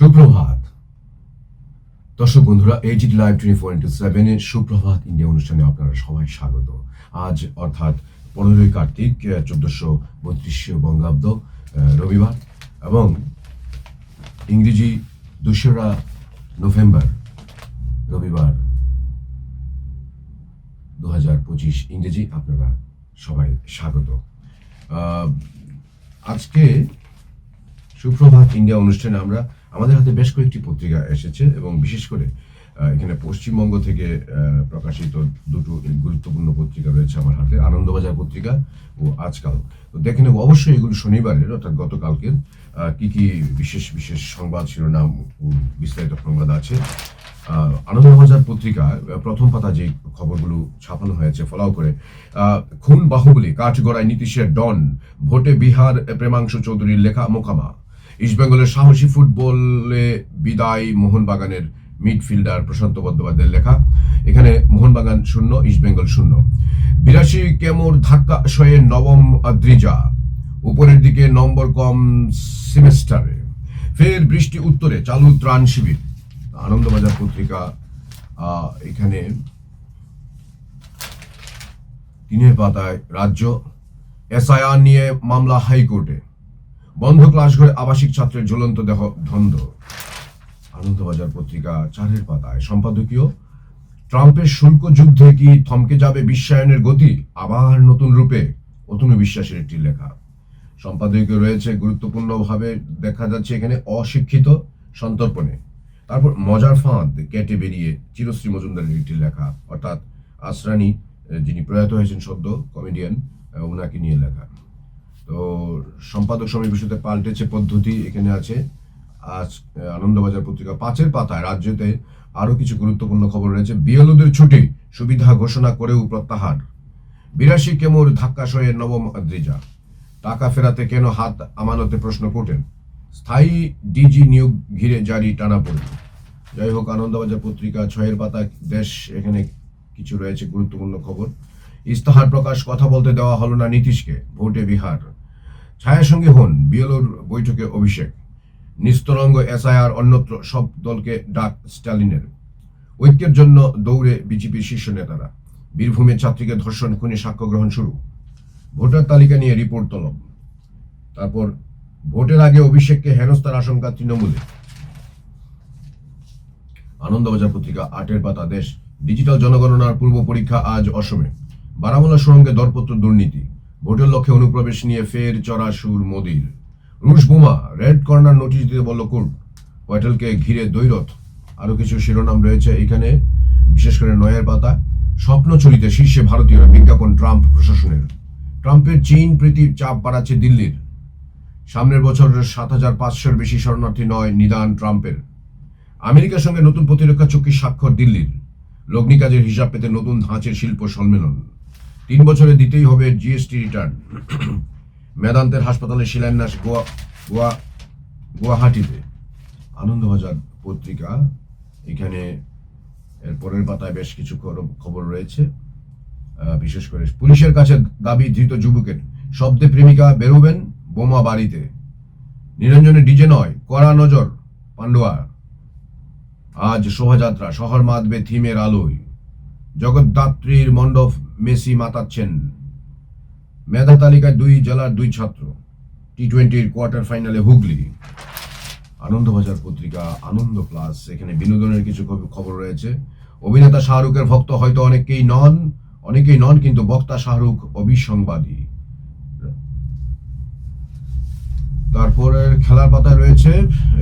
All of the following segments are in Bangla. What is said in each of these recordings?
সুপ্রভাত। দর্শক বন্ধুরা HD live twenty four into সেভেনের সুপ্রভাত ইন্ডিয়া অনুষ্ঠানে আপনারা সবাই স্বাগত। আজ অর্থাৎ পনেরোই কার্তিক চোদ্দশো বত্রিশশো বঙ্গাব্দ রবিবার এবং ইংরেজি দোসরা নভেম্বর, রবিবার দু হাজার পঁচিশ ইংরেজি আপনারা সবাই স্বাগত। আজকে সুপ্রভাত ইন্ডিয়া অনুষ্ঠানে আমরা আমাদের হাতে বেশ কয়েকটি পত্রিকা এসেছে এবং বিশেষ করে এখানে পশ্চিমবঙ্গ থেকে প্রকাশিত দুটো গুরুত্বপূর্ণ পত্রিকা রয়েছে আমার হাতে, আনন্দবাজার পত্রিকা ও আজকাল। তো দেখে নেব, অবশ্যই এগুলো শনিবারের, অর্থাৎ গতকালকের কি কি বিশেষ বিশেষ সংবাদ শিরোনাম বিস্তারিত সংবাদ আছে। আনন্দবাজার পত্রিকা প্রথম পাতা যে খবরগুলো ছাপানো হয়েছে, ফলাও করে খুন বাহুবলী, কাঠগড়ায় নীতিশের ডন, ভোটে বিহার প্রেমাংশু চৌধুরীর লেখা মোকামা। ইস্টবেঙ্গলের সাহসী ফুটবলে বিদায় মোহনবাগানের মিডফিল্ডার প্রশান্ত বন্দ্যোপাধ্যায়ের লেখা। এখানে মোহনবাগান শূন্য ইস্টবেঙ্গল শূন্য। বিরাশি কেমোর ধাক্কা শয়ে নবম দ্রিজা উপরের দিকে নম্বর কম সেমেস্টারে। ফের বৃষ্টি উত্তরে, চালু ত্রাণ শিবির। আনন্দবাজার পত্রিকা এখানে তিনের পাতায়, রাজ্য এসআইআর নিয়ে মামলা হাইকোর্টে। বন্ধ ক্লাস ঘরে আবাসিক ছাত্রের ঝুলন্ত দেহ, ধন্ধ। আনন্দবাজার পত্রিকা চারের পাতায়। সম্পাদকীয়, ট্রাম্পের শুল্ক যুদ্ধে কি থমকে যাবে বিশ্বায়নের গতি? আবার নতুন রূপে অতনু বিশ্বাসের একটি লেখা। সম্পাদকীয় রয়েছে গুরুত্বপূর্ণভাবে, দেখা যাচ্ছে এখানে অশিক্ষিত সন্তর্পণে। তারপর মজার ফাঁদ, কেটে বেরিয়ে চিরশ্রী মজুমদারের একটি লেখা। অর্থাৎ আসরানি যিনি প্রয়াত হয়েছেন সদ্য, কমেডিয়ান ওনাকে নিয়ে লেখা। তো সম্পাদক সমাবেশতে পাল্টেছে পদ্ধতি এখানে আছে। আজ আনন্দবাজার পত্রিকা পাঁচের পাতায় রাজ্যতে আরও কিছু গুরুত্বপূর্ণ খবর রয়েছে। বিএলওদের ছুটি, সুবিধা ঘোষণা করেও প্রত্যাহার। বিরাশি কেমোর ধাক্কা সয়ে নবম দ্রিজা টাকা ফেরাতে কেন হাত আমানতে প্রশ্ন কোটেন স্থায়ী ডিজি নিয়োগ ঘিরে জারি টানা পড়ে যাই হোক, আনন্দবাজার পত্রিকা ছয়ের পাতা দেশ এখানে কিছু রয়েছে গুরুত্বপূর্ণ খবর। ইস্তাহার প্রকাশ, কথা বলতে দেওয়া হলো না নীতিশকে। ভোটে বিহার। ছায়া সঙ্গে হন বিএলওর বৈঠকে অভিষেক। নিস্তরঙ্গ এসআইআর অন্যত্র সব দলকে ডাক স্টালিনের। ঐক্যের জন্য দৌড়ে বিজেপির শীর্ষ নেতারা। বীরভূমে ছাত্রীকে ধর্ষণ, খুনে সাক্ষ্য গ্রহণ শুরু। ভোটার তালিকা নিয়ে রিপোর্ট তলব। তারপর ভোটের আগে অভিষেককে হেনস্থার আশঙ্কা তৃণমূলে। আনন্দবাজার পত্রিকা, আটের পাতা, দেশ। ডিজিটাল জনগণনার পূর্ব পরীক্ষা আজ অসমে। বারামুলা সুরঙ্গে দরপত্র দুর্নীতি। ভোটের লক্ষ্যে অনুপ্রবেশ নিয়ে ফের চড়া সুর মোদির। রুশ বোমা, রেড কর্নার নোটিশ দিতে বলল কোর্ট। পয়টেলকে ঘিরে দৈরথ আরও কিছু শিরোনাম রয়েছে এখানে, বিশেষ করে নয়ের পাতা। স্বপ্ন চলিতে শীর্ষে ভারতীয়রা বিজ্ঞাপন ট্রাম্প প্রশাসনের। ট্রাম্পের চীন প্রীতির চাপ বাড়াচ্ছে দিল্লির। সামনের বছর সাত হাজার পাঁচশোর বেশি শরণার্থী নয় নিদান ট্রাম্পের। আমেরিকার সঙ্গে নতুন প্রতিরক্ষা চুক্তি স্বাক্ষর দিল্লির। লগ্নিকাজের হিসাব পেতে নতুন ধাঁচের শিল্প সম্মেলন। তিন বছরে দিতেই হবে জিএসটি রিটার্ন। মেদান্তের হাসপাতালে শিলান্যাস গোয়া গোয়া গুয়াহাটিতে। আনন্দবাজার পত্রিকা। এখানে এর পরের পাতায় বেশ কিছু খবর- রয়েছে। বিশেষ করে পুলিশের কাছে দাবি, ধৃত যুবকের শব্দে প্রেমিকা বেরোবেন বোমা বাড়িতে। নিরঞ্জনে ডিজে নয়, কড়া নজর, পান্ডুয়া। আজ শোভাযাত্রা, শহর মাতবে থিমের আলোয়। জগদ্ধাত্রীর মণ্ডপ মেসি মাতাচ্ছেন। মেধা তালিকায় দুই জেলার দুই ছাত্র। টি টোয়েন্টির কোয়ার্টার ফাইনালে হুগলি। আনন্দবাজার পত্রিকা, আনন্দ প্লাস, এখানে বিনোদনের কিছু খবর রয়েছে। অভিনেতা শাহরুখের ভক্ত হয়তো অনেকেই নন অনেকেই নন, কিন্তু বক্তা শাহরুখ অবিসংবাদী। তারপরে খেলার পাতায় রয়েছে,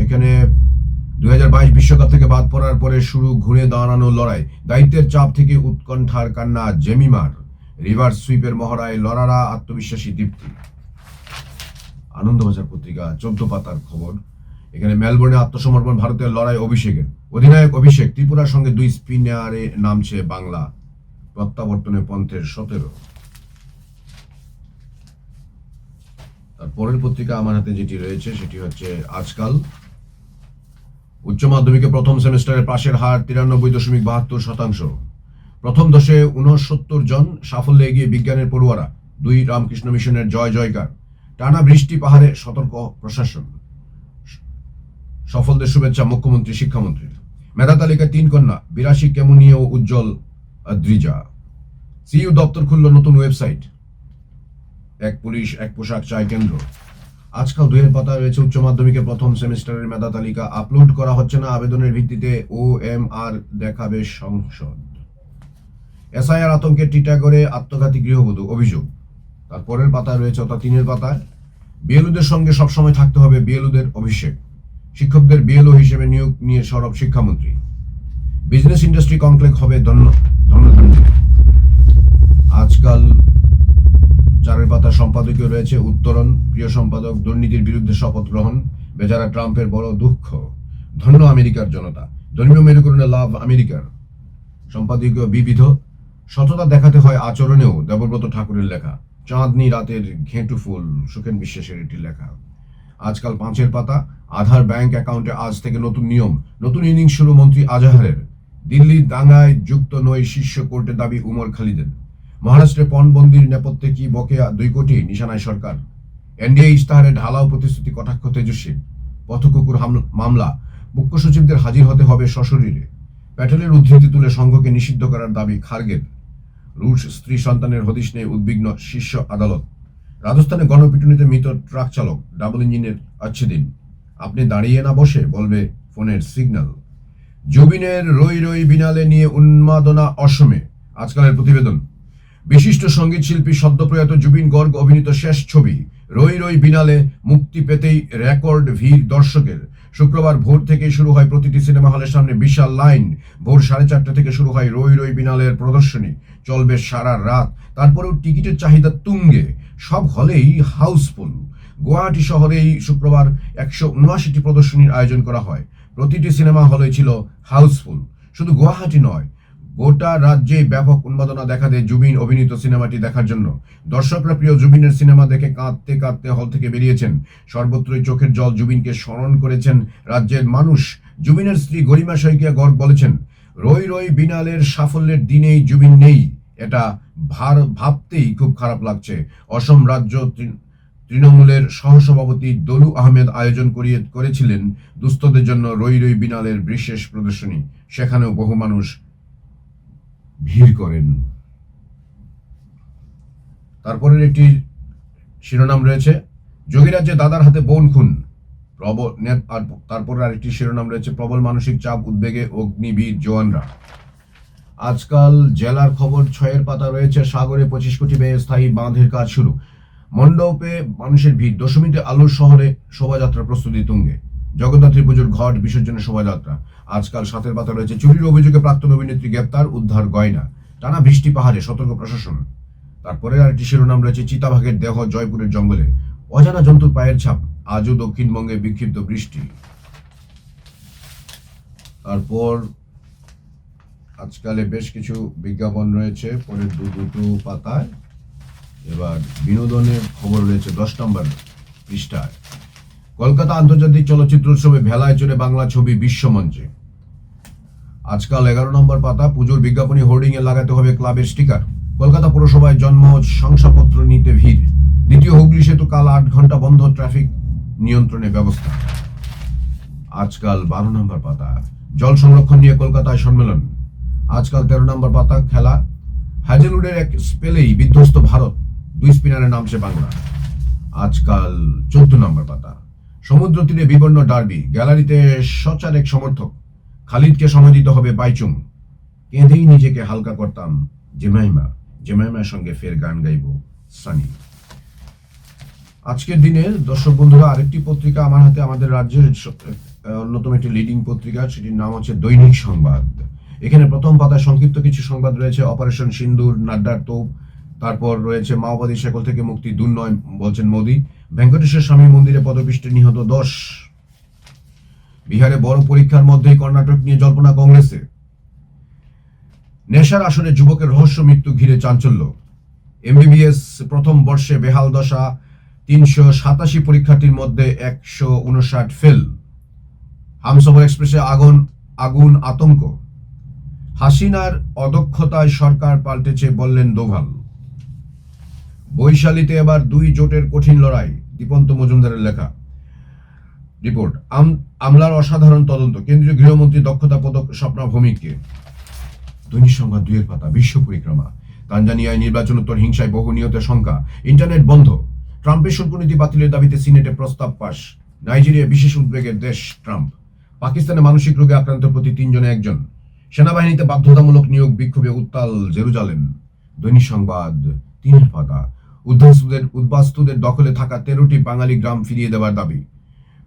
এখানে দুই বিশ্বকাপ থেকে বাদ পড়ার পরে শুরু ঘুরে দাঁড়ানো লড়াই। দায়িত্বের চাপ থেকে উৎকণ্ঠার কান্না জেমিমার। রিভার সুইপের মহড়ায় লড়ারা আত্মবিশ্বাসী দীপ্তি। আনন্দবাজার পত্রিকা, চোদ্দ পাতার খবর। এখানে মেলবোর্নে আত্মসমর্পণ ভারতের লড়াই অভিষেকের। অধিনায়ক অভিষেক ত্রিপুরার সঙ্গে দুই স্পিনারে নামছে বাংলা। প্রত্যাবর্তনে পন্থের সতেরো। তার পরের পত্রিকা আমার হাতে যেটি রয়েছে, সেটি হচ্ছে আজকাল। উচ্চ মাধ্যমিকে প্রথম সেমিস্টারের পাশের হার তিরানব্বই দশমিক বাহাত্তর শতাংশ। প্রথম দশে উনসত্তর জন সাফল্যে এগিয়ে বিজ্ঞানের পড়ুয়ারা। দুই রামকৃষ্ণ মিশনের জয় জয়কার। টানা বৃষ্টি পাহাড়ে সতর্ক প্রশাসন। সফলদের শুভেচ্ছা মুখ্যমন্ত্রী শিক্ষামন্ত্রীর মেধা তালিকায় তিন কন্যা, বিরাশি কেমনীয় ও উজ্জ্বল দ্রিজা সিইউ দপ্তর খুলল নতুন ওয়েবসাইট। এক পুলিশ, এক পোশাক চায় কেন্দ্র। আজকাল দুয়ের পাতায় রয়েছে উচ্চ মাধ্যমিকের প্রথম সেমিস্টারের মেধা তালিকা। আপলোড করা হচ্ছে না, আবেদনের ভিত্তিতে ও এম আর দেখাবে সংসদ। এসআইআর আতঙ্কে টিটাগড়ে আত্মঘাতী গৃহবধূ, অভিযোগ। তারপরের পাতায় রয়েছে অর্থাৎ তিনের পাতায়। বিএলুদের সঙ্গে সবসময় থাকতে হবে বিএলুদের অভিষেক। শিক্ষকদের বিএলও হিসেবে নিয়োগ নিয়ে সরব শিক্ষামন্ত্রী। বিজনেস ইন্ডাস্ট্রি কমপ্লেক্স হবে ধন্য ধন্যধন্য আজকাল চারের পাতা সম্পাদকীয় রয়েছে উত্তরণ, প্রিয় সম্পাদক, দুর্নীতির বিরুদ্ধে শপথ গ্রহণ, বেচারা ট্রাম্পের বড় দুঃখ। ধন্য আমেরিকার জনতা। ধর্মীয় মেরুকরণে লাভ আমেরিকার। সম্পাদকীয় বিবিধ। সততা দেখাতে হয় আচরণেও দেবব্রত ঠাকুরের লেখা। চাঁদনি রাতের ঘেঁটু ফুল, সুখেন বিশ্বাসের একটি লেখা। আজকাল পাঁচের পাতা, আধার ব্যাংক অ্যাকাউন্টে আজ থেকে নতুন নিয়ম, নতুন ইনিংস শুরু মন্ত্রী আজাহারের। দিল্লির দাঙ্গায় যুক্ত নয় শীর্ষ কোর্টে দাবি উমর খালিদের। মহারাষ্ট্রে পণবন্দির নেপথ্যে কি বকেয়া দুই কোটি নিশানায় সরকার? এনডিএ ইস্তাহারে ঢালাও প্রতিশ্রুতি কটাক্ষ তেজস্বী। পথকুকুর মামলা। মুখ্য সচিবদের হাজির হতে হবে সশরীরে। প্যাটেলের উদ্ধৃতি তুলে সংঘকে নিষিদ্ধ করার দাবি খার্গের। রুশ স্ত্রী সন্তানের হদিশ নিয়ে উদ্বিগ্ন শীর্ষ আদালত। রাজস্থানে গণপিটুনিতে মৃত ট্রাক চালক, ডাবল ইঞ্জিনের আছে দিন আপনি দাঁড়িয়ে না বসে, বলবে ফোনের সিগন্যাল। জুবিনের রই রই বিনালে নিয়ে উন্মাদনা অসমে। আজকালের প্রতিবেদন। বিশিষ্ট সংগীত শিল্পী সদ্যপ্রয়াত জুবিন গর্গ অভিনীত শেষ ছবি, রই রই বিনালে মুক্তি পেতেই রেকর্ড ভিড় দর্শকের। শুক্রবার ভোর থেকে শুরু হয় প্রতিটি সিনেমা হলের সামনে বিশাল লাইন। ভোর সাড়ে চারটা থেকে শুরু হয় রই রই বিনালের প্রদর্শনী। চলবে সারা রাত। তারপরেও টিকিটের চাহিদা তুঙ্গে। সব হলেই হাউসফুল। গুয়াহাটি শহরেই শুক্রবার একশো উনআশিটি প্রদর্শনীর আয়োজন করা হয়। প্রতিটি সিনেমা হলে ছিল হাউসফুল। শুধু গুয়াহাটি নয় গোটা রাজ্যে ব্যাপক উন্মাদনা দেখা দেয় জুবিন অভিনীত সিনেমাটি দেখার জন্য। দর্শকরা প্রিয় জুবিনের সিনেমা দেখে কাঁদতে কাঁদতে হল থেকে বেরিয়েছেন। সর্বত্রই চোখের জল জুবিনকে স্মরণ করেছেন রাজ্যের মানুষ। জুবিনের স্ত্রী গরিমা শইকিয়া গর্গ বলেছেন, রই রই বিনালের সাফল্যের দিনেই জুবিন নেই। এটা ভার, ভাবতেই খুব খারাপ লাগছে। অসম রাজ্য তৃণমূলের সহসভাপতি দলু আহমেদ আয়োজন করিয়ে, করেছিলেন দুস্থদের জন্য রই রই বিনালের বিশেষ প্রদর্শনী। সেখানেও বহু মানুষ ভিড় করেন। তারপরের একটি শিরোনাম রয়েছে যোগীরাজ্যে দাদার হাতে বোন খুন প্রবল আর তারপরে আরেকটি শিরোনাম রয়েছে, প্রবল মানসিক চাপ, উদ্বেগে অগ্নিবীর জওয়ানরা। আজকাল জেলার খবর ছয়ের পাতা রয়েছে, সাগরে পঁচিশ কোটি ব্যয়ে স্থায়ী বাঁধের কাজ শুরু। মণ্ডপে মানুষের ভিড়, দশমীতে আলোর শহরে শোভাযাত্রা প্রস্তুতি তুঙ্গে। জগদ্ধাত্রী পুজোর ঘট বিসর্জনের শোভাযাত্রা। আজকাল সাতের পাতা রয়েছে চুরির অভিযোগে প্রাক্তন অভিনেত্রী গ্রেপ্তার, উদ্ধার গয়না, টানা বৃষ্টি পাহাড়ে, সতর্ক প্রশাসন। তারপরে আরেকটি শিরোনাম রয়েছে চিতাবাঘের দেহ জয়পুরের জঙ্গলে। অজানা জন্তুর পায়ের ছাপ, আজও দক্ষিণবঙ্গে বিক্ষিপ্ত বৃষ্টি। তারপর আজকালে বেশ কিছু বিজ্ঞাপন রয়েছে পরের দু দুটো পাতায়। এবার বিনোদনের খবর রয়েছে দশ নম্বর পৃষ্ঠায়। কলকাতা আন্তর্জাতিক চলচ্চিত্র উৎসবে ভেলায় চড়ে বাংলা ছবি বিশ্বমঞ্চে। আজকাল এগারো নম্বর পাতা, পুজোর বিজ্ঞাপনী হোর্ডিং এ লাগাতে হবে ক্লাবের স্টিকার। কলকাতা পুরসভায় জন্ম শংসাপত্র নিতে ভিড়। দ্বিতীয় হুগলি সেতু কাল আট ঘণ্টা বন্ধ, ট্রাফিক নিয়ন্ত্রণে ব্যবস্থা। আজকাল বারো নম্বর পাতা, জল সংরক্ষণ নিয়ে কলকাতায় সম্মেলন। আজকাল তেরো নম্বর পাতা, খেলা। হ্যাজেলউডের এক স্পেলেই বিধ্বস্ত ভারত, দুই স্পিনারে নামছে বাংলা। আজকাল চোদ্দ নম্বর পাতা। সমুদ্র তীরে বিবর্ণ ডার্বি, গ্যালারিতে সচার এক সমর্থক, খালিদকে সময় দিতে হবে বাইচুং। কেঁদেই নিজেকে হালকা করতাম জেমাইমা, জেমাইমার সঙ্গে ফের গান গাইব সানি। আজকের দিনে দর্শক বন্ধুরা, আরেকটি পত্রিকা আমার হাতে, আমাদের রাজ্যের অন্যতম একটি লিডিং পত্রিকা, সেটির নাম হচ্ছে দৈনিক সংবাদ। এখানে প্রথম পাতায় সংক্ষিপ্ত কিছু সংবাদ রয়েছে অপারেশন সিন্দুর, নাড্ডার তোপ, তারপর রয়েছে মাওবাদী শেকল থেকে মুক্তি, দুর্নয় বলছেন মোদী। ভেঙ্কটেশ্বর স্বামী মন্দিরে পদপিষ্টে নিহত দশ। বিহারে বড় পরীক্ষার মধ্যেই কর্ণাটক নিয়ে জল্পনা কংগ্রেসে। নেশার আসনে যুবকের রহস্য মৃত্যু ঘিরে চাঞ্চল্য। এমবিবিএস প্রথম বর্ষে বেহাল দশা, তিনশো সাতাশি পরীক্ষার্থীর মধ্যে একশো উনষাট ফেল। হামসফর এক্সপ্রেসে আগুন আগুন আতঙ্ক। হাসিনার অদক্ষতায় সরকার পাল্টেছে বললেন দোভাল। বৈশালীতে এবার দুই জোটের কঠিন লড়াই, দীপন্ত মজুমদারের লেখা রিপোর্ট। আমলার অসাধারণ তদন্ত, কেন্দ্রীয় গৃহমন্ত্রী দক্ষতা পদক স্বপ্না ভৌমিককে। দৈনিক সংবাদ দুইয়ের পাতা, বিশ্ব পরিক্রমা। তানজানিয়ায় নির্বাচনোত্তর হিংসায় বহু নিহতের সংখ্যা। ইন্টারনেট বন্ধ। ট্রাম্পের শুল্কনীতি বাতিলের দাবিতে সিনেটে প্রস্তাব পাশ নাইজেরিয়া বিশেষ উদ্বেগের দেশ ট্রাম্প। পাকিস্তানে মানসিক রোগে আক্রান্ত প্রতি তিনজনে একজন। সেনাবাহিনীতে বাধ্যতামূলক নিয়োগ বিক্ষোভে উত্তাল জেরুজালেম। দৈনিক সংবাদ তিনের পাতা। উদ্বাস্তুদের উদ্বাস্তুদের দখলে থাকা তেরোটি বাঙালি গ্রাম ফিরিয়ে দেওয়ার দাবি।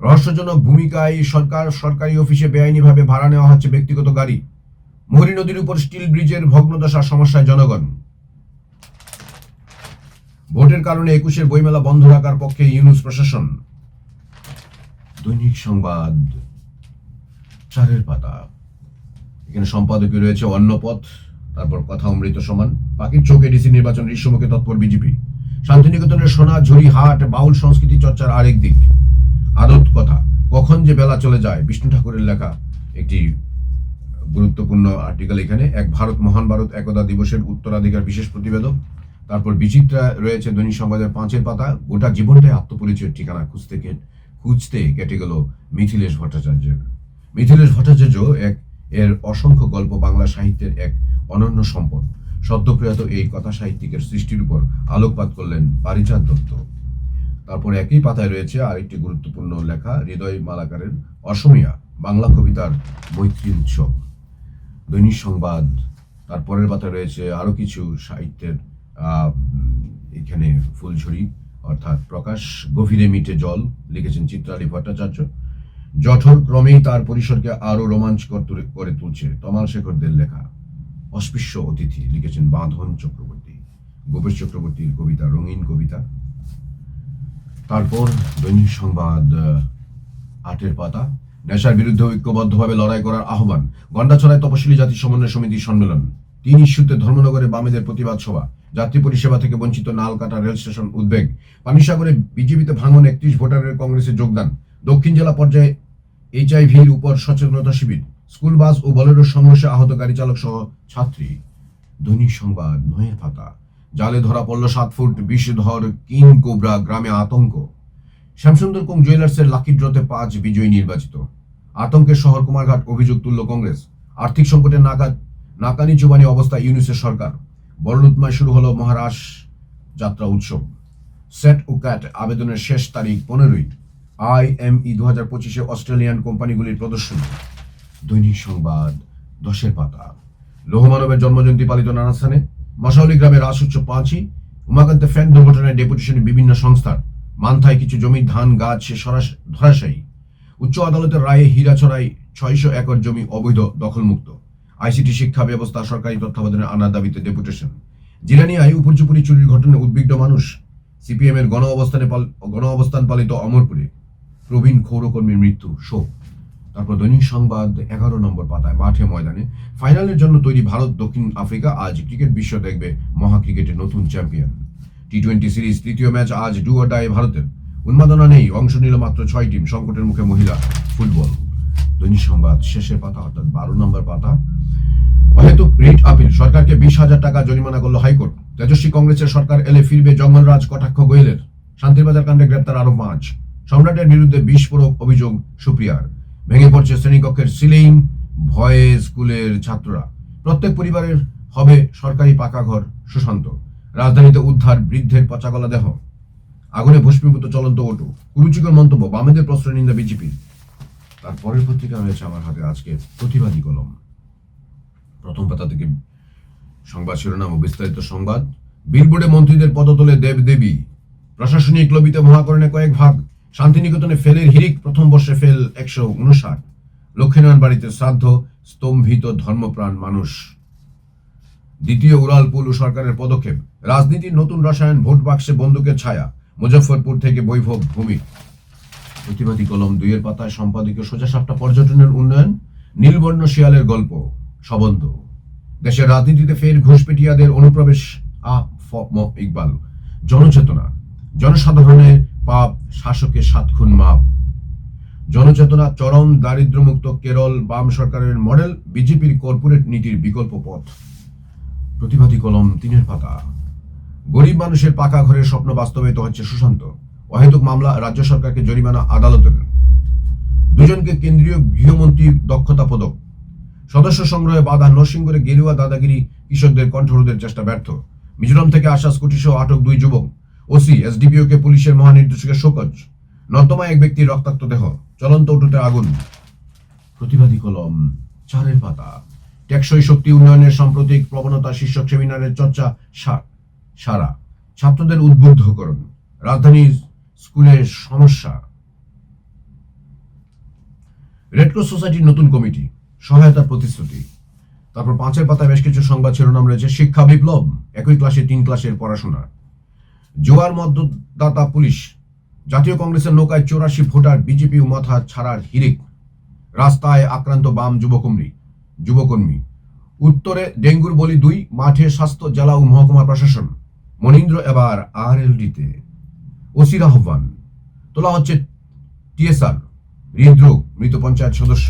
রহস্যজনক ভূমিকায় সরকার সরকারি অফিসে বেআইনিভাবে ভাড়া নেওয়া হচ্ছে ব্যক্তিগত গাড়ি। মুহুরী নদীর উপর স্টিল ব্রিজের ভগ্নদশার সমস্যায় জনগণ। ভোটের কারণে একুশের বইমেলা বন্ধ রাখার পক্ষে ইউনুস প্রশাসন। দৈনিক সংবাদ, চারের পাতা। এখানে সম্পাদকীয় রয়েছে অন্নপথ, তারপর কথা অমৃত সমান। পাখির চোখে ডিসি নির্বাচন ঋষ্যমুখে তৎপর বিজেপি। শান্তিনিকেতনের সোনা ঝুরি হাট, বাউল সংস্কৃতি চর্চার আরেক দিক। আদত কথা, কখন যে বেলা চলে যায়, বিষ্ণু ঠাকুরের লেখা একটি গুরুত্বপূর্ণ আর্টিকেল এখানে। এক ভারত মহান ভারত একতা দিবসের উত্তরাধিকার বিশেষ প্রতিবেদক। তারপর বিচিত্রা রয়েছে দৈনিক সংবাদের পাঁচের পাতা। গোটা জীবনটাই আত্মপরিচয়ের ঠিকানা খুঁজতে খুঁজতে কেটে গেল মিথিলেশ ভট্টাচার্যের। মিথিলেশ ভট্টাচার্য এক এর অসংখ্য গল্প বাংলা সাহিত্যের এক অনন্য সম্পদ। সদ্যপ্রয়াত এই কথা সাহিত্যিকের সৃষ্টির উপর আলোকপাত করলেন পারিচাঁদ দত্ত। তারপর একই পাতায় রয়েছে আরেকটি গুরুত্বপূর্ণ লেখা, হৃদয় মালাকারের অসমিয়া বাংলা কবিতার মৈত্রী উৎসব। দৈনিক সংবাদ, তারপরের পাতায় রয়েছে আরও কিছু সাহিত্যের এখানে ফুলঝুরি, অর্থাৎ প্রকাশ, গভীরে মিটে জল, লিখেছেন চিত্রালী ভট্টাচার্য। জঠর ক্রমেই তার পরিসরকে আরও রোমাঞ্চকর করে তুলছে তমাল শেখরদের লেখা। অস্পৃশ্য অতিথি লিখেছেন বাঁধন চক্রবর্তী, গোপেশ চক্রবর্তীর কবিতা, রঙিন কবিতা। তারপর দৈনিক সংবাদ আটের পাতা। নেশার বিরুদ্ধে ঐক্যবদ্ধভাবে লড়াই করার আহ্বান। গন্ডাছড়ায় তপশিলি জাতি সমন্বয় সমিতির সম্মেলন। তিন ইস্যুতে ধর্মনগরে বামেদের প্রতিবাদ সভা। যাত্রী পরিষেবা থেকে বঞ্চিত নালকাটা রেল স্টেশন উদ্বেগ। পানিসাগরে বিজেপিতে ভাঙন একত্রিশ ভোটারের কংগ্রেসে যোগদান। দক্ষিণ জেলা পর্যায়ে এইচআইভির উপর সচেতনতা শিবির। স্কুল বাস ও বলেরোর সংঘর্ষে আহত গাড়ি চালক সহ ছাত্রী। দৈনিক সংবাদ, নয়ের পাতা। জালে ধরা পড়ল সাত ফুট বিষধর কিং কোবরা, গ্রামে আতঙ্ক। শ্যামসুন্দর কুং জুয়েলার্সের লাকি ড্রতে পাঁচ বিজয়ী নির্বাচিত। আতঙ্কের শহর কুমারঘাট অভিযোগ তুলল কংগ্রেস। আর্থিক সংকটে নাকা নাকানি চুবানি অবস্থা ইউনিসের সরকার। বড়লুৎমায় শুরু হলো মহারাস যাত্রা উৎসব। সেট ও ক্যাট আবেদনের শেষ তারিখ পনেরোই। আই এম ই দু হাজার পঁচিশে অস্ট্রেলিয়ান কোম্পানিগুলির প্রদর্শনী। দৈনিক সংবাদ, দশের পাতা। লৌহমানবের জন্মজয়ন্তী পালিত নানা স্থানে, মশাউলি গ্রামে রাস উৎসব পাঁচই উমাকান্তে ফ্যান দুর্ঘটনায় ডেপুটেশনে বিভিন্ন সংস্থার, মান্থায় কিছু জমি ধান, গাছ ধরাশায়ী। উচ্চ আদালতের রায়ে হীরাছড়ায় ছয়শো একর জমি অবৈধ দখলমুক্ত। আইসিটি শিক্ষা ব্যবস্থা, সরকারি তত্ত্বাবধানে আনার দাবিতে ডেপুটেশন। জিরানিয়ায় উপর্যুপুরি চুরির ঘটনায় উদ্বিগ্ন মানুষ। সিপিএমের গণ অবস্থানে গণ অবস্থান পালিত অমরপুরে। প্রবীণ ক্ষৌরকর্মীর মৃত্যু, শোক। তারপর দৈনিক সংবাদ, এগারো নম্বর পাতায়, মাঠে ময়দানে। ফাইনালের জন্য তৈরি ভারত, দক্ষিণ আফ্রিকা, আজ ক্রিকেট বিশ্ব দেখবে মহা ক্রিকেটের নতুন চ্যাম্পিয়ন। টি টোয়েন্টি সিরিজ তৃতীয় ম্যাচ আজ ডু অর ভারতের। উন্মাদনা নেই, অংশ নিল মাত্র ছয় টিম, সংকটের মুখে মহিলা ফুটবল। দৈনিক সংবাদ, শেষের পাতা, অর্থাৎ বারো নম্বর পাতা। অহেতুক রিট আপিল, সরকারকে বিশ হাজার টাকা জরিমানা করল হাইকোর্ট। তেজস্বী কংগ্রেসের সরকার এলে ফিরবে জঙ্গলরাজ কটাক্ষ গোয়েলের। শান্তিবাজার কাণ্ডে গ্রেপ্তার আরও পাঁচ। সম্রাটের বিরুদ্ধে বিস্ফোরক অভিযোগ সুপ্রিয়ার। ভেঙে পড়ছে শ্রেণীকক্ষের সিলিং, ভয়ে স্কুলের ছাত্ররা। প্রত্যেক পরিবারের হবে সরকারি পাকা ঘর সুশান্ত। রাজধানীতে উদ্ধার বৃদ্ধের পচাগলা দেহ। আগুনে ভস্মীভূত চলন্ত অটো। কুরুচিকর মন্তব্য, বামেদের প্রশ্রয় নিন্দা বিজেপির তারপরের পত্রিকা রয়েছে আমার হাতে আজকে প্রতিবাদী কলম। প্রথম পাতা থেকে সংবাদ শিরোনাম ও বিস্তারিত সংবাদ। বিলবোর্ডে মন্ত্রীদের পদতলে দেব দেবী প্রশাসনিক লবিতে মহাকরণে কয়েক ভাগ। শান্তিনিকেতনে ফেলের হিরিক প্রথম বর্ষে ফেল একশো উনষাট। লক্ষ্মীনারায়ণ বাড়িতে শ্রাদ্ধ, স্তম্ভিত ধর্মপ্রাণ মানুষ। দ্বিতীয় উড়ালপুল ও সরকারের পদক্ষেপ, রাজনীতির নতুন রসায়ন ভোট বাক্সে বন্দুকের ছায়া, মুজফ্ফরপুর থেকে বৈভব ভূমি। প্রতিবাদী কলম দুইয়ের পাতায় সম্পাদকীয় সোজা সাপটা পর্যটনের উন্নয়ন, নীলবর্ণ শিয়ালের গল্প সবন্ধ দেশের রাজনীতিতে ফের ঘুষপেটিয়াদের অনুপ্রবেশ, আ ইকবাল। জনচেতনা, জনসাধারণের পাপ শাসকের সাত খুন মাপ। জনচেতনা চরম দারিদ্র্যমুক্ত কেরল বাম সরকারের মডেল, বিজেপির কর্পোরেট নীতির বিকল্প পথ। প্রতিবাদী কলম তিনের পাতা। গরিব মানুষের পাকা ঘরের স্বপ্ন বাস্তবায়িত হচ্ছে সুশান্ত। অহেতুক মামলা রাজ্য সরকারকে জরিমানা আদালতের। দুজনকে কেন্দ্রীয় গৃহমন্ত্রী দক্ষতা পদক। সদস্য সংগ্রহে বাধা নরসিংগড়ে গেরুয়া দাদাগিরি কৃষকদের কণ্ঠরোধের চেষ্টা ব্যর্থ। মিজোরাম থেকে আসা স্কুটি সহ আটক দুই যুবক। ওসি এসডিপিও কে পুলিশের মহানির্দেশকের শোকজ। নর্দমায় এক ব্যক্তির রক্তাক্ত দেহ। চলন্ত উঠোতে আগুন। প্রতিবাদী কলম, চারের পাতা। টেকসই শক্তি উন্নয়নের সাম্প্রতিক প্রবণতা শীর্ষক সেমিনারের চর্চা সারা ছাত্রদের উদ্বুদ্ধকরণ। রাজধানীর স্কুলের সমস্যা। রেডক্রস সোসাইটির নতুন কমিটি। সহায়তার প্রতিশ্রুতি। তারপর পাঁচের পাতায় বেশ কিছু সংবাদ শিরোনাম রয়েছে। শিক্ষা বিপ্লব। একই ক্লাসে তিন ক্লাসের পড়াশোনা। জোয়ার মতদাতা পুলিশ, জাতীয় কংগ্রেসের নৌকায় চৌরাশি ভোটার বিজেপি মাথা ছাড়ার হিরিক রাস্তায় আক্রান্ত বাম যুবকর্মী যুবকর্মী। উত্তরে ডেঙ্গুর বলি দুই, মাঠে স্বাস্থ্য, জেলা ও মহকুমা প্রশাসন। মনীন্দ্র এবার আর তে ওসির আহ্বান, তোলা হচ্ছে টিএসআর, হৃদরোগ, মৃত পঞ্চায়েত সদস্য।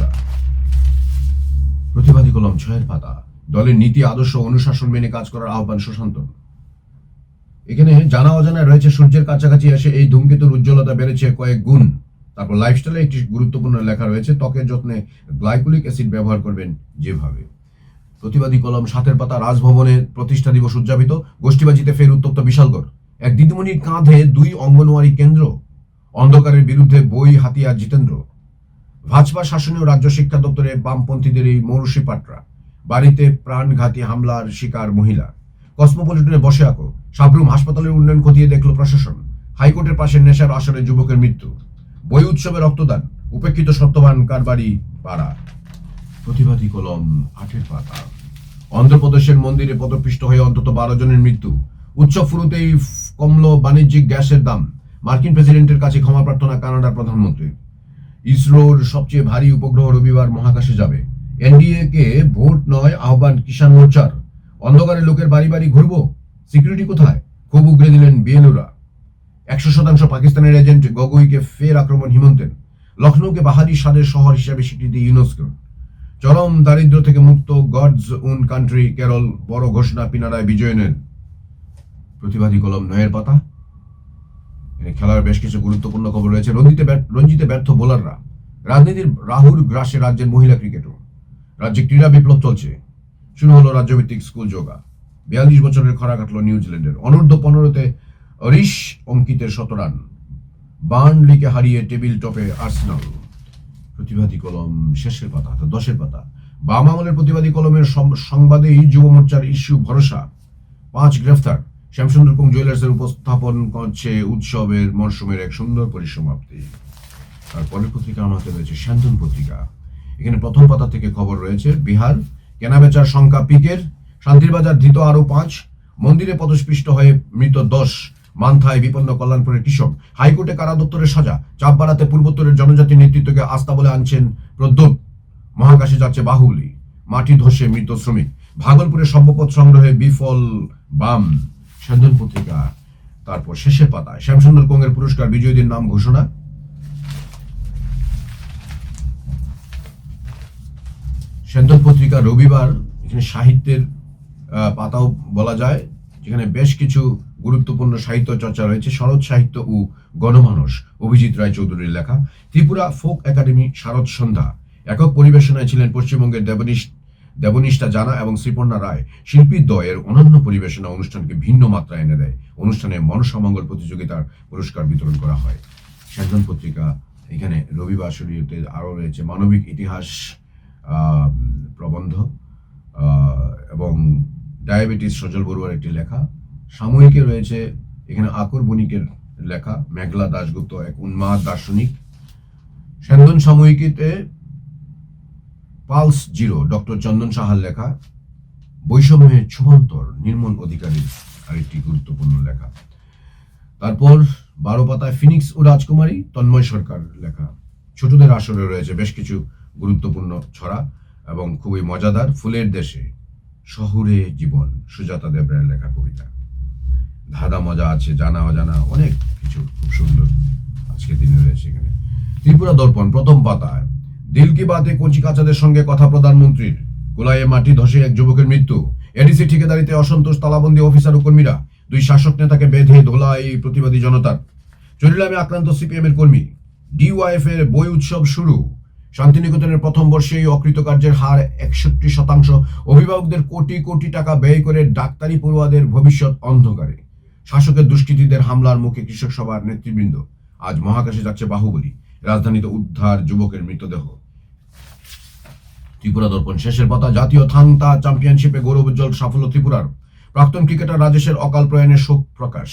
প্রতিবাদী কলম ছয়ের পাতা। দলের নীতি, আদর্শ অনুশাসন মেনে কাজ করার আহ্বান সুশান্ত এখানে জানা অজানা রয়েছে, সূর্যের কাছাকাছি এসে এই ধূমকেতুর উজ্জ্বলতা বেড়েছে কয়েক গুণ। তারপর লাইফস্টাইলে একটি গুরুত্বপূর্ণ লেখা রয়েছে, ত্বকের যত্নে গ্লাইকোলিক অ্যাসিড ব্যবহার করবেন যেভাবে। প্রতিবাদী কলম সাতের পাতা রাজভবনে প্রতিষ্ঠা দিবস উদযাপিত, গোষ্ঠীবাজিতে ফের উত্তপ্ত বিশালগড়। এক দিদিমণির কাঁধে দুই অঙ্গনওয়াড়ি কেন্দ্র, অন্ধকারের বিরুদ্ধে বই, হাতিয়ার জিতেন্দ্র। ভাজপা শাসনীয় রাজ্য শিক্ষা দপ্তরে বামপন্থীদের এই মৌরসী পাটরা বাড়িতে প্রাণঘাতী হামলার শিকার মহিলা। কসমোপলিটনে বসে আঁকো। সাবরুম হাসপাতালের উন্নয়ন খতিয়ে দেখল প্রশাসন। হাইকোর্টের পাশে নেশার আসরে যুবকের মৃত্যু। বই উৎসবে রক্তদান। উপেক্ষিত সত্যবান কারবারি পাড়া। প্রতিবাদী কলম আটের পাতা। অন্ধ্রপ্রদেশের মন্দিরে পদপিষ্ট হয়ে অন্তত বারো জনের মৃত্যু। উৎসব শুরুতেই কমল বাণিজ্যিক গ্যাসের দাম। মার্কিন প্রেসিডেন্টের কাছে ক্ষমা প্রার্থনা কানাডার প্রধানমন্ত্রী। ইসরোর সবচেয়ে ভারী উপগ্রহ রবিবার মহাকাশে যাবে। এনডিএ কে ভোট নয়, আহ্বান কিষাণ মোর্চার। অন্ধকারে লোকের বাড়ি বাড়ি ঘুরবো। সিকিউরিটি কোথায়? খুব উগরে দিলেন বিএলওরা। একশো শতাংশ পাকিস্তানের এজেন্ট গগৈকে ফের আক্রমণ হিমন্তেন লখনৌকে বাহারি স্বাদের শহর হিসেবে স্বীকৃতি ইউনেস্কো চরম দারিদ্র থেকে মুক্ত গডস উন কান্ট্রি কেরল বড় ঘোষণা পিনারায় বিজয় নেন প্রতিবাদী কলম নয়ের পাতা। খেলার বেশ কিছু গুরুত্বপূর্ণ খবর রয়েছে। রঞ্জিতে রঞ্জিতে ব্যর্থ বোলাররা। রাজনীতির রাহুল গ্রাসে রাজ্যের মহিলা ক্রিকেটও। রাজ্যে ক্রীড়া বিপ্লব চলছে। শুরু হলো রাজ্যভিত্তিক স্কুল যোগা। বিয়াল্লিশ বছরের খরা কাটল নিউজিল্যান্ডের। অনূর্ধ্ব পনেরোতে রিশ অঙ্কিতের শতরান বার্নলিকে হারিয়ে টেবিল টপে আর্সেনাল। প্রতিবাদী কলম শেষের পাতা অর্থাৎ দশের পাতা। বাম আমলের প্রতিবাদী কলমের সংবাদেই যুব মোর্চার ইস্যু ভরসা। পাঁচ গ্রেফতার। শ্যামসুন্দর কুং জুয়েলার্সের উপস্থাপন করছে উৎসবের মরশুমের এক সুন্দর পরিসমাপ্তি। আর পরের পত্রিকা আমার হাতে রয়েছে শান্তন পত্রিকা। এখানে প্রথম পাতা থেকে খবর রয়েছে, বিহার, কেনাবেচার সংখ্যা পিকের শান্তির বাজার ধৃত আরও পাঁচ, মন্দিরে পদস্পৃষ্ট হয়ে মৃত দশ, মান্থায় বিপন্ন কল্যাণপুরের কৃষক। হাইকোর্টে কারা দপ্তরের সাজা? চাপ বাড়াতে পূর্বোত্তরের জনজাতি নেতৃত্বকে আস্থা বলে আনছেন প্রদ্যোৎ মহাকাশে যাচ্ছে বাহুলি মাটি ধসে মৃত শ্রমিক। ভাগলপুরে সভ্যপদ সংগ্রহে বিফল বাম। সন্ধান পত্রিকা। তারপর শেষের পাতায়। শ্যামসুন্দর কোংয়ের পুরস্কার বিজয়ীদের নাম ঘোষণা। সেন্দন পত্রিকা রবিবার, এখানে সাহিত্যের পাতাও বলা যায়, যেখানে বেশ কিছু গুরুত্বপূর্ণ সাহিত্য চর্চা রয়েছে। শরৎ সাহিত্য ও গণমানস অভিজিৎ রায় চৌধুরীর লেখা। ত্রিপুরা ফোক একাডেমি, শারদ সন্ধ্যা। একক পরিবেশনায় ছিলেন পশ্চিমবঙ্গের দেবনিশ দেবনিষ্ঠা জানা এবং শ্রীপর্ণা রায়। শিল্পী দ্বয়ের অনন্য পরিবেশনা অনুষ্ঠানকে ভিন্ন মাত্রা এনে দেয়। অনুষ্ঠানে মনসামঙ্গল প্রতিযোগিতার পুরস্কার বিতরণ করা হয়। সেন্দন পত্রিকা, এখানে রবিবার শরীরতে আরও রয়েছে মানবিক ইতিহাস প্রবন্ধ এবং ডায়াবেটিস সজল বড়ুয়ার একটি লেখা। সাময়িকে রয়েছে এখানে আকর বণিকের লেখা, মেঘলা দাশগুপ্ত এক উন্মাদ দার্শনিক। সেন্দন সাময়িকীতে পালস জিরো, ডক্টর চন্দন সাহার লেখা। বৈষম্যের ছুমন্তর, নির্মল অধিকারীর আরেকটি গুরুত্বপূর্ণ লেখা। তারপর বারো পাতায় ফিনিক্স ও রাজকুমারী, তন্ময় সরকার লেখা। ছোটদের আসরে রয়েছে বেশ কিছু গুরুত্বপূর্ণ ছড়া এবং খুবই মজাদার ফুলের দেশে। শহুরে জীবন, সুজাতা দেবরায়ের লেখা কবিতা। ধাঁধা মজা আছে, জানা অজানা, অনেক কিছু খুব সুন্দর আজকে দিনে রয়েছে এখানে। ত্রিপুরা দর্পণ, প্রথম পাতায়। দিল কি বাতে কচি কাচাদের সঙ্গে কথা প্রধানমন্ত্রীর। কোলায়ে মাটি ধসে এক যুবকের মৃত্যু। এডিসি ঠিকাদারিতে অসন্তোষ, তালাবন্দি অফিসার ও কর্মীরা। দুই শাসক নেতাকে বেঁধে ধোলাই প্রতিবাদী জনতার। চরিলামে আক্রান্ত সিপিএম এর কর্মী ডিওয়াইএফ এর বই উৎসব শুরু। শান্তিনিকেতনের প্রথম বর্ষেই অকৃতকার্যের হার একষট্টি শতাংশ। অভিভাবকদের কোটি কোটি টাকা ব্যয় করে ডাক্তারি পড়ুয়াদের ভবিষ্যৎ অন্ধকারে। শাসকের দুষ্কৃতীদের হামলার মুখে কৃষক সভার নেতৃবৃন্দ। আজ মহাকাশে যাচ্ছে বাহুবলী, রাজধানীতে উদ্ধার যুবকের মৃতদেহ। ত্রিপুরা দর্পণ শেষের পাতা, জাতীয় থাংতা চ্যাম্পিয়নশিপে গৌরবোজ্জ্বল সাফল্য ত্রিপুরার। প্রাক্তন ক্রিকেটার রাজেশের অকাল প্রয়াণে শোক প্রকাশ।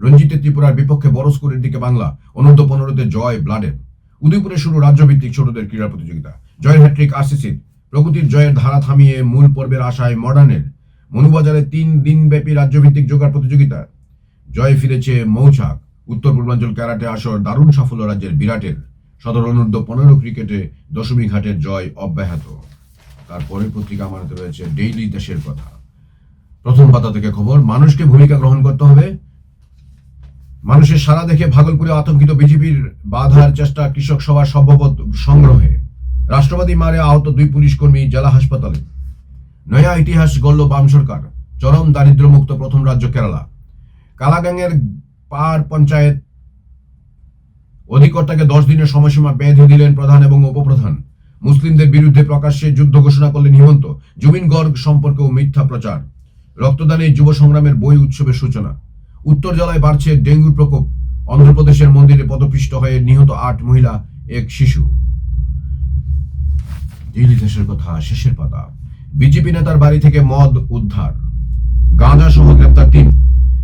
রঞ্জিতে ত্রিপুরার বিপক্ষে বড় স্কোরের দিকে বাংলা, অনূর্ধ্ব পনেরোতে জয় ব্লাডের। উদয়পুরে শুরু রাজ্যভিত্তিক ছোটদের ক্রীড়া প্রতিযোগিতা। জয়ের হ্যাট্রিক আরসিসির প্রগতির জয়ের ধারা থামিয়ে মূল পর্বের আশায় মডার্নের। মনুবাজারে তিন দিনব্যাপী রাজ্যভিত্তিক যোগার প্রতিযোগিতা। জয়ে ফিরেছে মৌছাক। উত্তর পূর্বাঞ্চল ক্যারাটে আসর দারুণ সাফল্য রাজ্যের বিরাটের। সদর অনূর্ধ্ব পনেরো ক্রিকেটে দশমী ঘাটের জয় অব্যাহত। তারপরের পত্রিকা আমাদের রয়েছে ডেইলি দেশের কথা। প্রথম পাতা থেকে খবর, মানুষকে ভূমিকা গ্রহণ করতে হবে। মানুষের সারা দেখে ভাগলপুরে আতঙ্কিত বিজেপির বাধার চেষ্টা কৃষক সভার সভ্যপদ সংগ্রহে। রাষ্ট্রবাদী মারে আহত দুই পুলিশ কর্মী জেলা হাসপাতালে। নয়া ইতিহাস গড়ল বাম সরকার। চরম দারিদ্র্যমুক্ত প্রথম রাজ্য কেরালা। কালাগাংয়ের পার পঞ্চায়েত অধিকর্তাকে দশ দিনের সময়সীমা বেঁধে দিলেন প্রধান এবং উপপ্রধান। মুসলিমদের বিরুদ্ধে প্রকাশ্যে যুদ্ধ ঘোষণা করলেন হিমন্ত। জুবিন গর্গ সম্পর্কেও মিথ্যা প্রচার। রক্তদানে যুব সংগ্রামের বই উৎসবের সূচনা। উত্তর জেলায় বাড়ছে ডেঙ্গুর প্রকোপ। অন্ধ্রপ্রদেশের মন্দিরে পদপিষ্ট হয়ে নিহত আট মহিলা, এক শিশু। দেশের কথা, শেষের পাতা। বিজেপি নেতার বাড়ি থেকে মদ উদ্ধার। গাঁজা সহ গ্রেপ্তার টিম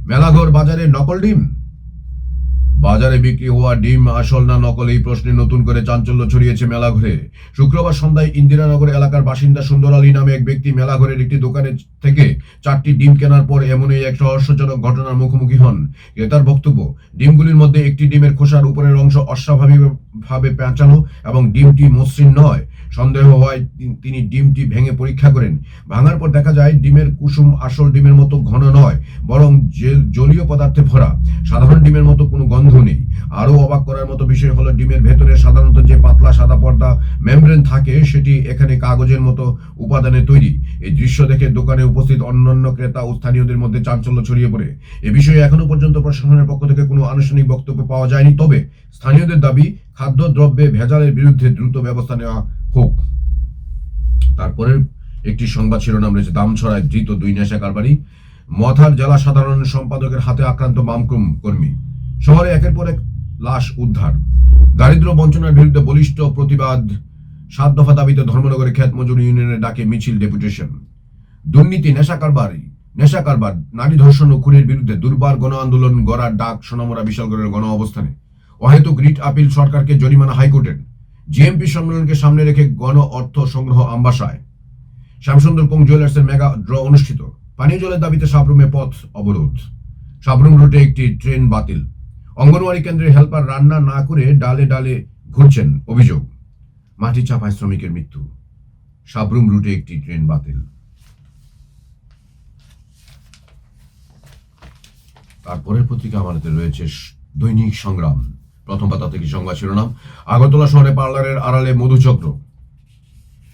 মেলাঘর বাজারে নকল ডিম। বাজারে বিক্রি হওয়া ডিম, আসল না নকল, এই প্রশ্নে নতুন করে চাঞ্চল্য ছড়িয়েছে মেলাঘরে। শুক্রবার সন্ধ্যায় ইন্দিরানগর এলাকার বাসিন্দা সুন্দর আলী নামে এক ব্যক্তি মেলাঘরের একটি দোকানে থেকে চারটি ডিম কেনার পর এমনই এক রহস্যজনক ঘটনার মুখোমুখি হন। ক্রেতার বক্তব্য, ডিমগুলির মধ্যে একটি ডিমের খোসার উপরের অংশ অস্বাভাবিকভাবে পেঁচানো এবং ডিমটি মসৃণ নয়। সন্দেহ হওয়ায় তিনি ডিমটি ভেঙে পরীক্ষা করেন। ভাঙার পর দেখা যায় ডিমের কুসুম আসল ডিমের মতো ঘন নয়, বরং জলীয় পদার্থে ভরা। সাধারণ ডিমের মতো কোনো গন্ধ নেই। আরও অবাক করার মতো বিষয় হলো ডিমের ভেতরে সাধারণত যে পাতলা সাদা পর্দা, মেমব্রেন থাকে, সেটি এখানে কাগজের মতো উপাদানে তৈরি। এই দৃশ্য দেখে দোকানে উপস্থিত অন্যান্য ক্রেতা ও স্থানীয়দের মধ্যে চাঞ্চল্য ছড়িয়ে পড়ে। এ বিষয়ে এখনও পর্যন্ত প্রশাসনের পক্ষ থেকে কোনো আনুষ্ঠানিক বক্তব্য পাওয়া যায়নি, তবে স্থানীয়দের দাবি, খাদ্যদ্রব্যে ভেজালের বিরুদ্ধে দ্রুত ব্যবস্থা নেওয়া হোক। তারপরে একটি সংবাদ শিরোনাম রয়েছে, দামছড়ায় ধৃত দুই নেশা কারবারি। মথার জেলা সাধারণ সম্পাদকের হাতে আক্রান্ত বাম কর্ম- শহরে একের পর এক লাশ উদ্ধার। দারিদ্র বঞ্চনার বিরুদ্ধে বলিষ্ঠ প্রতিবাদ। সাত দফা দাবিতে ধর্মনগরে খ্যাত মজুর ইউনিয়নের ডাকে মিছিল ডেপুটেশন। দুর্নীতি, নেশা কারবারি, নেশা কারবার, নারী ধর্ষণ ও খুনের বিরুদ্ধে দুর্বার গণ আন্দোলন গড়ার ডাক সোনামুড়া বিশালগড়ের গণ অবস্থানে। অহেতুক রিট আপিল সরকারকে জরিমানা হাইকোর্টের। জিএমপি সম্মেলনকে সামনে রেখে গণ অর্থ সংগ্রহ আম্বাসায়। শ্যামসুন্দর কোং জুয়েলার্সের মেগা ড্র অনুষ্ঠিত। পানীয় জলের দাবিতে সাবরুমে পথ অবরোধ। সাবরুম রুটে একটি ট্রেন বাতিল। অঙ্গনওয়াড়ি কেন্দ্রের হেল্পার রান্না না করে ডালে ডালে ঘুরছেন অভিযোগ। মাটি চাপায় শ্রমিকের মৃত্যু। সাবরুম রুটে একটি ট্রেন বাতিল। তারপরের পত্রিকা আমাদের রয়েছে দৈনিক সংগ্রাম। প্রথম পাতা থেকে সংবাদ শিরোনাম। আগরতলা শহরে পার্লারের আড়ালে মধুচক্র।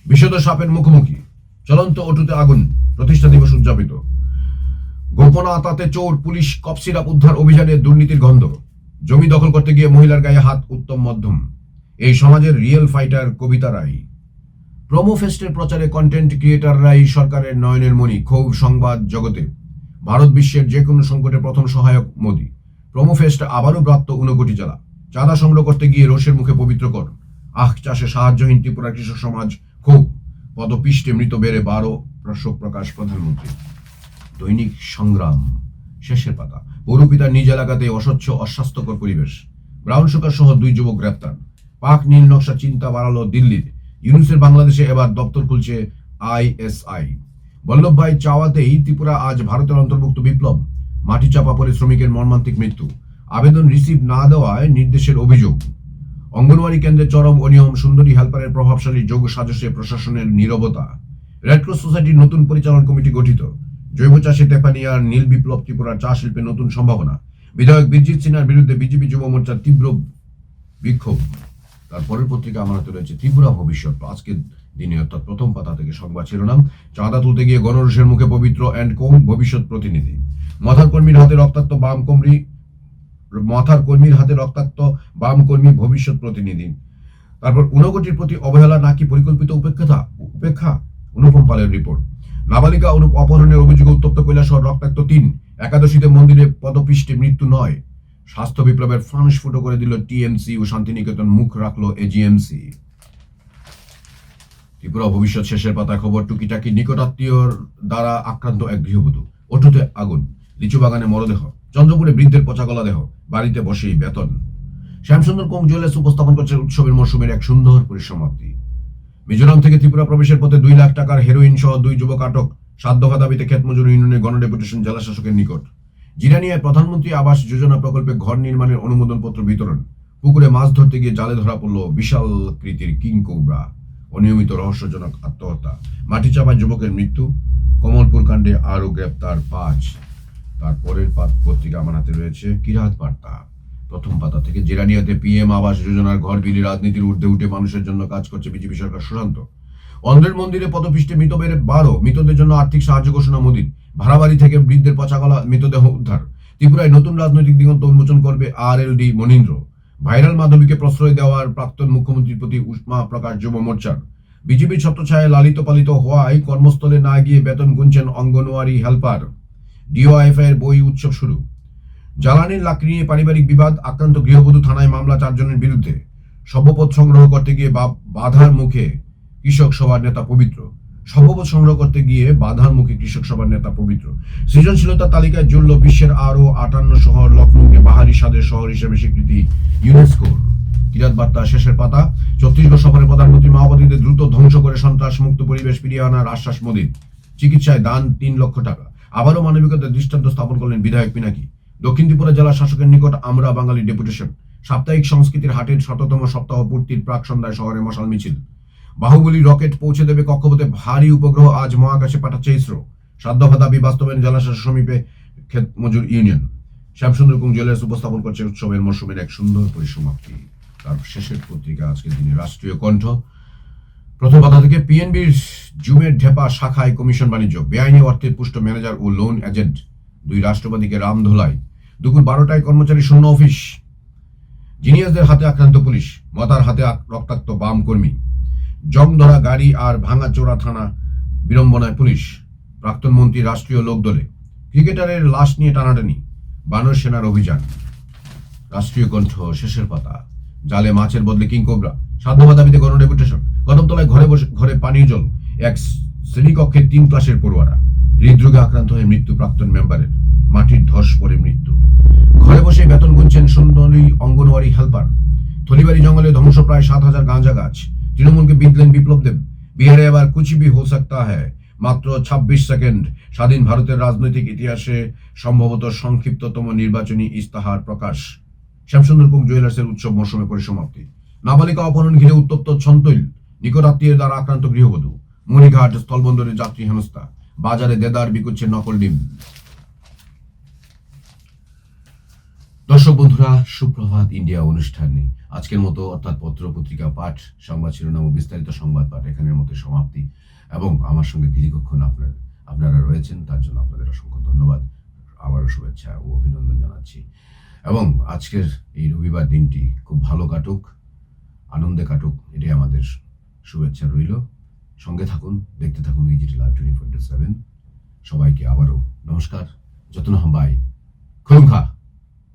বিশদ সাপের মুখোমুখি। চলন্ত অটুতে আগুন। প্রতিষ্ঠা দিবস উদযাপিত। গোপন আতাতে চোর, পুলিশ কফ সিরাপ উদ্ধার অভিযানে দুর্নীতির গন্ধ। জমি দখল করতে গিয়ে মহিলার গায়ে হাত উত্তম মধ্যম। এই সমাজের real fighter Kabita Roy. Promo ফেস্টের প্রচারে কন্টেন্ট ক্রিয়েটাররাই সরকারের নয়নের মণি, ক্ষোভ সংবাদ জগতে। ভারত বিশ্বের যে কোনো সংকটে প্রথম সহায়ক মোদী। প্রোমো ফেস্ট আবারও প্রাপ্ত ঊনকোটি জেলা চাঁদা সংগ্রহ করতে গিয়ে রোষের মুখে পবিত্র কর। আখ চাষে সাহায্যহীন ত্রিপুরা কৃষক সমাজ ক্ষোভ পদপিষ্টে মৃত বেড়ে বারো শোক প্রকাশ প্রধানমন্ত্রী। দৈনিক সংগ্রাম, শেষের পাতা। পৌরপিতার নিজ এলাকাতে অস্বচ্ছ, অস্বাস্থ্যকর পরিবেশ। ব্রাউন সুগার সহ দুই যুবক গ্রেপ্তার। পাক নীল নকশা চিন্তা বাড়ালো দিল্লির ইউনুসের বাংলাদেশে এবার দপ্তর খুলছে আইএসআই। বল্লভভাই চাওয়াতেই ত্রিপুরা আজ ভারতের অন্তর্ভুক্ত বিপ্লব। মাটি চাপা পড়ে শ্রমিকের মর্মান্তিক মৃত্যু। আবেদন রিসিভ না দেওয়ায় নির্দেশের অভিযোগ। অঙ্গনওয়াড়ি কেন্দ্রে চরম অনিয়ম সুন্দরী হেল্পারের প্রভাবশালী যোগ সাজসে প্রশাসনের নীরবতা। রেডক্রস সোসাইটির নতুন পরিচালন কমিটি গঠিত। জৈব চাষে তেপানিয়ার নীল বিপ্লব ত্রিপুরার চা শিল্পে নতুন সম্ভাবনা। বিধায়ক বিরজিৎ সিনহার বিরুদ্ধে বিজেপি যুব মোর্চার তীব্র বিক্ষোভ। তারপরের পত্রিকা আমার হাতে রয়েছে, ত্রিপুরা ভবিষ্যৎ আজকের দিনে অর্থাৎ প্রথম পাতা থেকে সংবাদ শিরোনাম। চাঁদা তুলতে গিয়ে গণরোষের মুখে পবিত্র অ্যান্ড কোম ভবিষ্যৎ প্রতিনিধি। মথার কর্মীর হাতে রক্তাক্ত বাম কমরি মাথার কর্মীর হাতে রক্তাক্ত বাম কর্মী ভবিষ্যৎ প্রতিনিধি। তারপর ঊনকোটির প্রতি অবহেলা নাকি পরিকল্পিত উপেক্ষা উপেক্ষা? অনুপম পালের রিপোর্ট। নাবালিকা অনুপ অপহরণের অভিযোগে উত্তপ্ত কৈলাসহর, রক্তাক্ত তিন। একাদশীতে মন্দিরে পদপিষ্টে মৃত্যু নয়। স্বাস্থ্য বিপ্লবের ফ্রান্স ফুটো করে দিল টিএমসি ও শান্তিনিকেতন, মুখ রাখল এজিএমসি। ত্রিপুরা ভবিষ্যৎ শেষের পাতা খবর, টুকিটাকি নিকটাত্মীয়র দ্বারা আক্রান্ত এক গৃহবধূ। ওঠুতে আগুন লিচু বাগানে মরদেহ। চন্দ্রপুরে বৃদ্ধের পচা গলা দেহ, বাড়িতে বসেই বেতন। শ্যামসুন্দর কোং জুয়েলার্স উপস্থাপন করছে উৎসবের মরশুমের এক সুন্দর পরিসমাপ্তি। মিজোরাম থেকে ত্রিপুরা প্রবেশের পথে দুই লাখ টাকার হেরোইন সহ দুই যুবক আটক, সাত দাবিতে ক্ষেতমজুর ইউনিয়নের গণডেপুটেশন জেলা শাসকের নিকট। জিরানিয়ায় প্রধানমন্ত্রী আবাস যোজনা প্রকল্পে ঘর নির্মাণের অনুমোদন পত্র বিতরণ। পুকুরে মাছ ধরতে গিয়ে জালে ধরা পড়ল বিশাল কৃতির কিং কোবরা। অনিয়মিত রহস্যজনক আত্মহত্যা। মাটিচাপা যুবকের মৃত্যু। কমলপুর কাণ্ডে আরও গ্রেপ্তার পাঁচ তারপরের পাত পত্রিকা আমার হাতে রয়েছে, কিরাত বার্তা। প্রথম পাতা থেকে জেরানিয়াতে পিএম আবাস যোজনার ঘর বিলি, রাজনীতির ঊর্ধ্বে উঠে মানুষের জন্য কাজ করছে বিজেপি সরকার সুশান্ত। অন্ধ্রের মন্দিরে পদপিষ্টে মৃত বেড়ে বারো, মৃতদের জন্য আর্থিক সাহায্য ঘোষণা মোদীর। ভাড়াবাড়ি থেকে বৃদ্ধের পচাগলা মৃতদেহ উদ্ধার। ত্রিপুরায় নতুন রাজনৈতিক দিগন্ত উন্মোচন করবে আর এল ডি মনীন্দ্র। ভাইরাল মাধবীকে প্রশ্রয় দেওয়ার প্রাক্তন মুখ্যমন্ত্রীর প্রতি উষ্মা প্রকাশ যুব মোর্চার। বিজেপির ছত্রছায়ায় লালিত পালিত হওয়ায় কর্মস্থলে না গিয়ে বেতন গুনছেন অঙ্গনওয়াড়ি হেল্পার। ডিওআইএফআই এর বই উৎসব শুরু। জ্বালানির লাকড়ি নিয়ে পারিবারিক বিবাদ, আক্রান্ত গৃহবধূ থানায় মামলা চারজনের বিরুদ্ধে সভ্যপদ সংগ্রহ করতে গিয়ে বাধার মুখে কৃষক সভার নেতা পবিত্র। সভ্যপদ সংগ্রহ করতে গিয়ে বাধার মুখে কৃষক সভার নেতা পবিত্র। সৃজনশীলতার তালিকায় জুড়ল বিশ্বের আরও আটান্ন শহর লখনৌকে বাহারি স্বাদের শহর হিসেবে স্বীকৃতি ইউনেস্কোর। কিরাত বার্তা শেষের পাতা। ছত্তিশগড় সফরে প্রধানমন্ত্রী মাওবাদীদের দ্রুত ধ্বংস করে সন্ত্রাস মুক্ত পরিবেশ ফিরিয়ে আনার আশ্বাস মোদীর। চিকিৎসায় দান তিন লক্ষ টাকা। আবারও মানবিকতার দৃষ্টান্ত স্থাপন করলেন বিধায়ক পিনাকি। দক্ষিণ ত্রিপুরা জেলা শাসকের নিকট আমরা বাঙালি ডেপুটেশন। সাপ্তাহিক সংস্কৃতির হাটের শততম সপ্তাহ পূর্তির প্রাক সন্ধ্যায় শহরে মশাল মিছিল। বাহুবলী রকেট পৌঁছে দেবে কক্ষপথে ভারী উপগ্রহ আজ মহাকাশে পাঠাচ্ছে ইসরো। দফা দাবি বাস্তবায়ন জেলাশাসক সমীপে ক্ষেত মজুর ইউনিয়ন। শ্যামসুন্দর কুং জুয়েলার্স উপস্থাপন করছে উৎসবের মরশুমের এক সুন্দর পরিসমাপ্তি। তার শেষের পত্রিকা আজকের দিনে রাষ্ট্রীয় কণ্ঠ। প্রথম কথা থেকে পিএনবির জুমের ঢেপা শাখায় কমিশন বাণিজ্য। বেআইনি অর্থের পুষ্ট ম্যানেজার ও লোন এজেন্ট। দুই রাষ্ট্রপতিকে রামধোলাই দুপুর বারোটায় কর্মচারী শূন্য অফিস। জিনিয়াসদের হাতে আক্রান্ত পুলিশ। মতার হাতে রক্তাক্ত বাম কর্মী। জং ধরা গাড়ি আর ভাঙাচোরা থানা বিড়ম্বনায় পুলিশ। প্রাক্তন মন্ত্রী রাষ্ট্রীয় লোকদলে। ক্রিকেটারের লাশ নিয়ে টানাটানি। বানর সেনার অভিযান। রাষ্ট্রীয় কণ্ঠ শেষের পাতা। জালে মাছের বদলে কিংকোবরা সাধ্যবা দাবিতে গণ ডেপুটেশন। কদমতলায় ঘরে বসে, ঘরে পানীয় জল, এক শ্রেণীকক্ষের তিন ক্লাসের পড়ুয়ারা। হৃদরোগে আক্রান্ত হয়ে মৃত্যু প্রাক্তন মেম্বারের মাটির ধস পড়ে মৃত্যু। ঘরে বসে বেতন গুনছেন সুন্দরী অঙ্গনওয়াড়ি হেল্পার। থলিবাড়ি জঙ্গলে ধ্বংস প্রায় সাত হাজার গাঁজা গাছ। তৃণমূলকে বিঁধলেন বিপ্লব দেব। বিহারে এবার কুছ ভি হো সকতা হ্যায়। মাত্র ছাব্বিশ সেকেন্ড। স্বাধীন ভারতের রাজনৈতিক ইতিহাসে সম্ভবত সংক্ষিপ্ততম নির্বাচনী ইস্তাহার প্রকাশ। শ্যামসুন্দর কুক জুয়েলার্সের উৎসব মৌসুমে পরিসমাপ্তি। নাবালিকা অপহরণ ঘিরে উত্তপ্ত ছন্তইল নিকট আত্মীয়ের দ্বারা আক্রান্ত গৃহবধূ, মণিঘাট স্থলবন্দরে যাত্রী হেনস্থা, বাজারে দেদার বিকুচ্ছে নকল ডিম। দর্শক বন্ধুরা, সুপ্রভাত ইন্ডিয়া অনুষ্ঠানে আজকের মতো অর্থাৎ পত্র, পত্রিকা, পাঠ, সংবাদ শিরোনাম ও বিস্তারিত সংবাদ পাঠ এখানের মতো সমাপ্তি। এবং আমার সঙ্গে দীর্ঘক্ষণ আপনার, আপনারা রয়েছেন, তার জন্য আপনাদের অসংখ্য ধন্যবাদ। আবারও শুভেচ্ছা ও অভিনন্দন জানাচ্ছি। এবং আজকের এই রবিবার দিনটি খুব ভালো কাটুক, আনন্দে কাটুক, এটাই আমাদের শুভেচ্ছা রইল। সঙ্গে থাকুন, দেখতে থাকুন এই GT live twenty four seven সবাইকে আবারও নমস্কার, যত্ন হাম্বাই। খুলুম খা